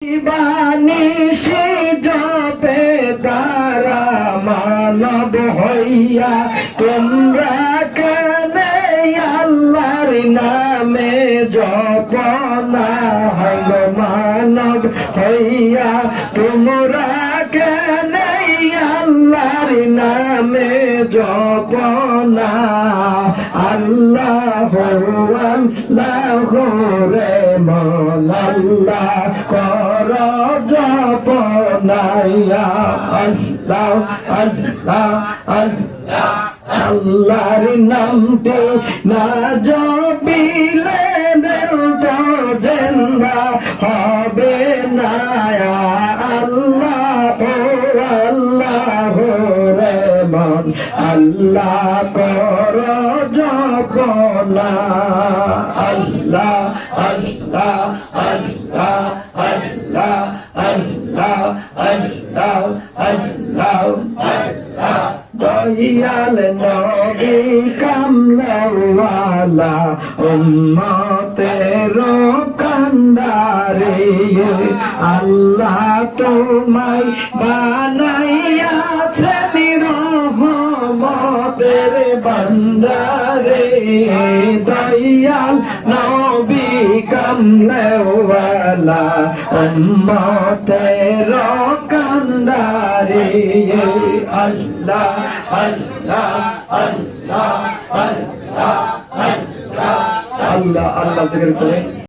বানিসি জপে তারা মানব হইয়া, তোমরা কেন আল্লাহর নামে জপনা হল মানব হইয়া, তোমরা কেন আল্লাহর নামে জপনা আল্লাহ আল্লাহ রে মল্লাহ কর জপনাইয়া। আল্লাহ আল্লাহ আল্লাহ আল্লাহর নামটি না জপিলে জেন্দা আল্লাহ কর জপনা আল্লাহ আল্লাহ আল্লাহ আল্লাহ আল্লাহ আল্লাহ আল্লাহ আল্লাহ। দয়াল নবী কামলাওয়ালা উম্মতের কান্দারে আল্লাহ তোমায় বানাইয়াছেন রহমতের বান্দারে দয়াল নবী কামলাওয়ালা উম্মতের কান্দারে আল্লাহ আল্লাহ আল্লাহ আল্লাহ। আল্লাহ আল্লাহ জিকির করে।